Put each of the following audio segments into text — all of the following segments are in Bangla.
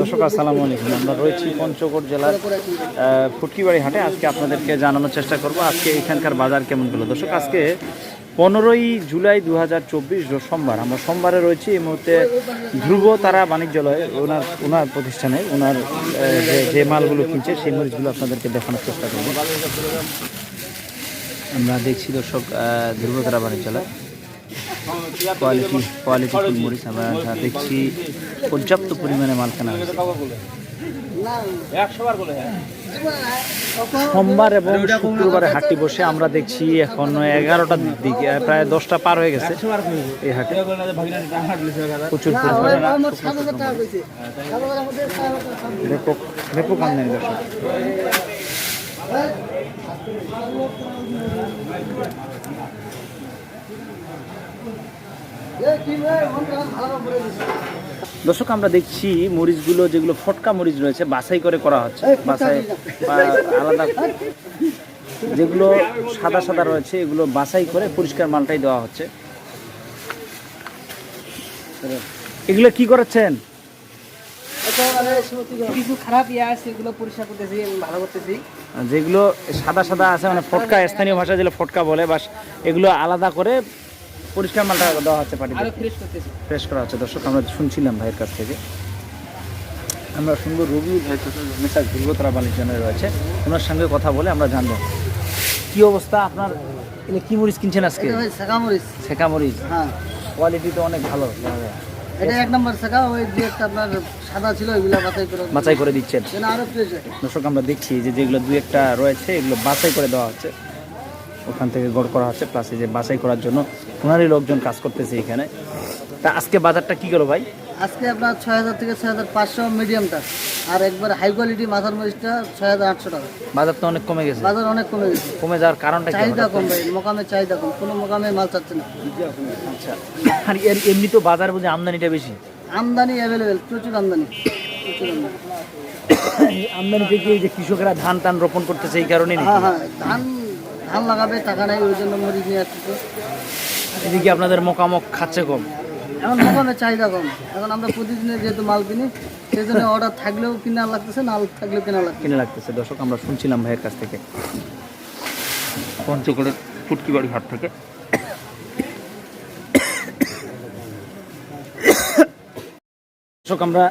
দর্শক, আসসালামু আলাইকুম। আমরা রয়েছি পঞ্চগড় জেলার ফুটকিবাড়ি হাটে। আজকে আপনাদেরকে জানানোর চেষ্টা করব আজকে এখানকার বাজার কেমন গেল দর্শক, আজকে পনেরোই জুলাই দু হাজার চব্বিশ সোমবার। আমরা সোমবারে রয়েছি এই মুহূর্তে ধ্রুব তারা বাণিজ্যালয়। ওনার ওনার প্রতিষ্ঠানে, ওনার যে মালগুলো কিনছে, সেই মরিচগুলো আপনাদেরকে দেখানোর চেষ্টা করব। আমরা দেখছি দর্শক ধ্রুব তারা বাণিজ্যালয়। কোয়ালিটি কোয়ালিটি ফুল মরিচ আমরা দেখছি, পর্যাপ্ত পরিমাণে মাল কেনা হয়েছে সোমবার এবং শুক্রবারে হাটটি বসে আমরা দেখছি এখন এগারোটার দিকে প্রায় দশটা পার হয়ে গেছে এই হাটে। প্রচুর ব্যাপক দর্শক দর্শক আমরা দেখছি মরিচগুলো যেগুলো ফটকা মরিচ রয়েছে বাছাই করে করা হচ্ছে। বাছাই বা আলাদা যেগুলো সাদা সাদা রয়েছে এগুলো বাছাই করে পরিষ্কার মালটাই দেওয়া হচ্ছে। এগুলো কি করাচ্ছেন? কিছু খারাপ ইয়ে আছে এগুলো পরিষ্কার করতেছি ভালো করতেছি। যেগুলো সাদা সাদা আছে মানে ফটকা স্থানীয় ভাষায় যেগুলো ফটকা বলে বা এগুলো আলাদা করে পরিষ্কার মালটা দেওয়া হচ্ছে আরও ফ্রেশ করা হচ্ছে। দর্শক আমরা শুনছিলাম ভাইয়ের কাছ থেকে। আমরা শুনব রবি ভাই দুর্গতরা বাণিজ্যনে রয়েছে। ওনার সঙ্গে কথা বলে আমরা জানব কি অবস্থা আপনার? কি মরিচ কিনছেন আজকে? ভাই মরিচ। হ্যাঁ। কোয়ালিটি তো অনেক ভালো। এটা এক নম্বর শাখা ওই দু একটা আপনার সাদা ছিল ওইগুলো বাছাই করে বাছাই করে দিচ্ছেন। আরও ফ্রেশ দর্শক আমরা দেখছি যে যেগুলো দুই একটা রয়েছে এগুলো বাছাই করে দেওয়া হচ্ছে। ওখান থেকে গড় করা হচ্ছে প্লাস এই যে বাছাই করার জন্য ওনারই লোকজন কাজ করতেছে এখানে। তা আজকে বাজারটা কি গেল ভাই? আজকে আপনার ছয় হাজার থেকে ছয় হাজার পাঁচশো মিডিয়ামটা আর একবার হাই কোয়ালিটি মাথার মরিচটা ছয় হাজার আটশো টাকা। বাজার তো অনেক কমে গেছে। বাজার অনেক কমে গেছে। কমে যাওয়ার কারণটা চাহিদা কম ভাই মোকামের চাহিদা কম কোনো মোকামে মাল চাচ্ছে না। আচ্ছা। আর এর এমনি তো বাজার বুঝে আমদানিটা বেশি। আমদানি অ্যাভেলেবেল প্রচুর আমদানি প্রচুর আমদানি। আমদানি থেকে এই যে কৃষকরা ধান টান রোপণ করতেছে এই কারণে হ্যাঁ হ্যাঁ ধান ধান লাগাবে টাকা নাই ওই জন্য মরিচ নিয়ে আসতেছে। এদিকে আপনাদের মোকামক খাচ্ছে কম। এখন মোকামের চাহিদা কম। এখন আমরা প্রতিদিনের যেহেতু মাল কিনি সেই জন্য অর্ডার থাকলেও কিনা লাগতেছে না থাকলেও কেনা লাগছে কিনে লাগতেছে। দর্শক আমরা শুনছিলাম ভাইয়ের কাছ থেকে। পঞ্চগড়ের ফুটকিবাড়ি হাট থেকে। দর্শক আমরা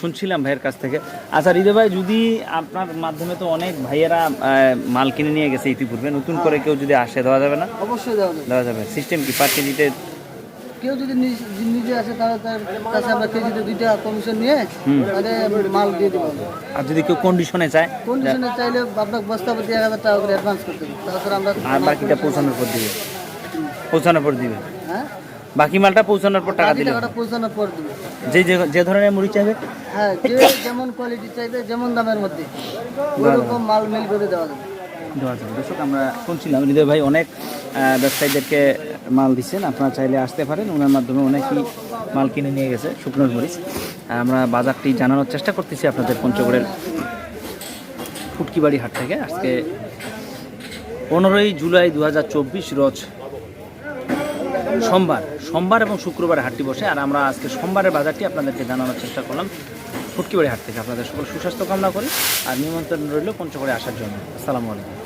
শুনছিলাম ভাইয়ের কাছ থেকে। আচ্ছা হৃদয় ভাই যদি আপনার মাধ্যমে তো অনেক ভাইয়েরা মাল কিনে নিয়ে গেছে ইতিপূর্বে নতুন করে কেউ যদি আসে দেওয়া যাবে না? অবশ্যই দেওয়া যাবে। দেওয়া যাবে। সিস্টেম কি পার কেজিতে কেউ যদি নিজ- আসে তাহলে তার কাছে আমরা কেজিতে দুইটা কমিশন নিয়ে তাহলে মাল দিয়ে দেবো। আর যদি কেউ কন্ডিশনে চায় কন্ডিশনে চাইলে আপনার বস্তা প্রতি এক হাজার টাকা করে অ্যাডভান্স করতে হবে। তাছাড়া আমরা আর বাকিটা পৌঁছানোর পর দিবে। পৌঁছানোর পর দিবে। হ্যাঁ? বাকি মালটা পৌঁছানোর পর টাকা দিলে টাকাটা পৌঁছানোর পর দেবো। যে যে- যে ধরনের মুড়ি চাইবে। হ্যাঁ যে যেমন কোয়ালিটি চাইবে যেমন দামের মধ্যে। ওরকম মাল মিল করে দেওয়া যাবে। দেওয়া যাবে। দর্শক আমরা শুনছিলাম হৃদয় ভাই অনেক ব্যবসায়ীদেরকে মাল দিচ্ছেন, আপনারা চাইলে আসতে পারেন। ওনার মাধ্যমে অনেকই মাল কিনে নিয়ে গেছে, শুকনোর মরিচ। আমরা বাজারটি জানানোর চেষ্টা করতেছি আপনাদের পঞ্চগড়ের ফুটকিবাড়ি হাট থেকে। আজকে পনেরোই জুলাই দু হাজার চব্বিশ রোজ সোমবার সোমবার এবং শুক্রবারে হাটটি বসে। আর আমরা আজকে সোমবারের বাজারটি আপনাদেরকে জানানোর চেষ্টা করলাম ফুটকিবাড়ি হাট থেকে। আপনাদের সকল সুস্বাস্থ্য কামনা করি। আর নিমন্ত্রণ রইল পঞ্চগড়ে আসার জন্য। আসসালামু আলাইকুম।